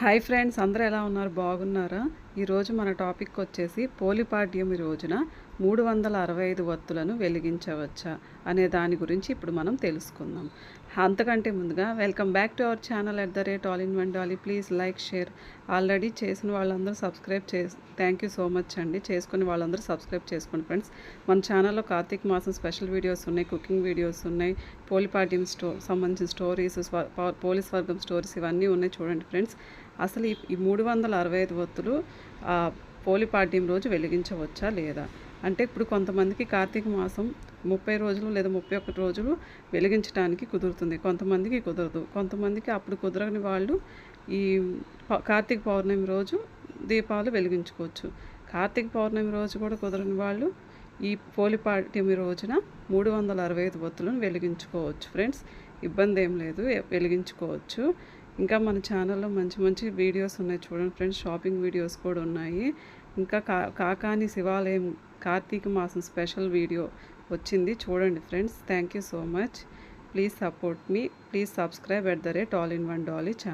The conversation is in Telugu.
హాయ్ ఫ్రెండ్స్ అందరూ ఎలా ఉన్నారు? బాగున్నారా? ఈరోజు మన టాపిక్ వచ్చేసి పోలిపాడ్యమి రోజున మూడు వందల అరవై ఐదు వత్తులను వెలిగించవచ్చా అనే దాని గురించి ఇప్పుడు మనం తెలుసుకుందాం. అంతకంటే ముందుగా welcome back to our channel at the rate all in one Dolly. Please like share. Already చేసిన వాళ్ళందరూ సబ్స్క్రైబ్ చేసి థ్యాంక్ యూ సో మచ్ అండి. చేసుకుని వాళ్ళందరూ సబ్స్క్రైబ్ చేసుకోండి ఫ్రెండ్స్. మన ఛానల్లో కార్తీక మాసం స్పెషల్ వీడియోస్ ఉన్నాయి కుకింగ్ వీడియోస్ ఉన్నాయి పోలిపాడ్యం స్టో సంబంధించిన స్టోరీస్ పోలీస్ వర్గం స్టోరీస్ ఇవన్నీ ఉన్నాయి చూడండి ఫ్రెండ్స్. అసలు ఈ మూడు వందల అరవై ఐదు వత్తులు ఆ, పోలిపాడ్యం రోజు వెలిగించవచ్చా లేదా? అంటే ఇప్పుడు కొంతమందికి కార్తీక మాసం ముప్పై రోజులు లేదా ముప్పై ఒకటి రోజులు వెలిగించడానికి కుదురుతుంది. కొంతమందికి కుదరదు. కొంతమందికి అప్పుడు కుదరని వాళ్ళు ఈ కార్తీక పౌర్ణమి రోజు దీపాలు వెలిగించుకోవచ్చు. కార్తీక పౌర్ణమి రోజు కూడా కుదరని వాళ్ళు ఈ పోలిపాడ్యమి రోజున మూడు వందల అరవై ఐదు బొత్తులను వెలిగించుకోవచ్చు. ఫ్రెండ్స్ ఇబ్బంది ఏం లేదు. వెలిగించుకోవచ్చు. ఇంకా మన ఛానల్లో మంచి మంచి వీడియోస్ ఉన్నాయి చూడండి ఫ్రెండ్స్ షాపింగ్ వీడియోస్ కూడా ఉన్నాయి. ఇంకా కా కాకాని శివాలయం కార్తీక మాసం స్పెషల్ వీడియో వచ్చింది చూడండి friends thank you so much please support me please subscribe at the rate all in one Dolly channel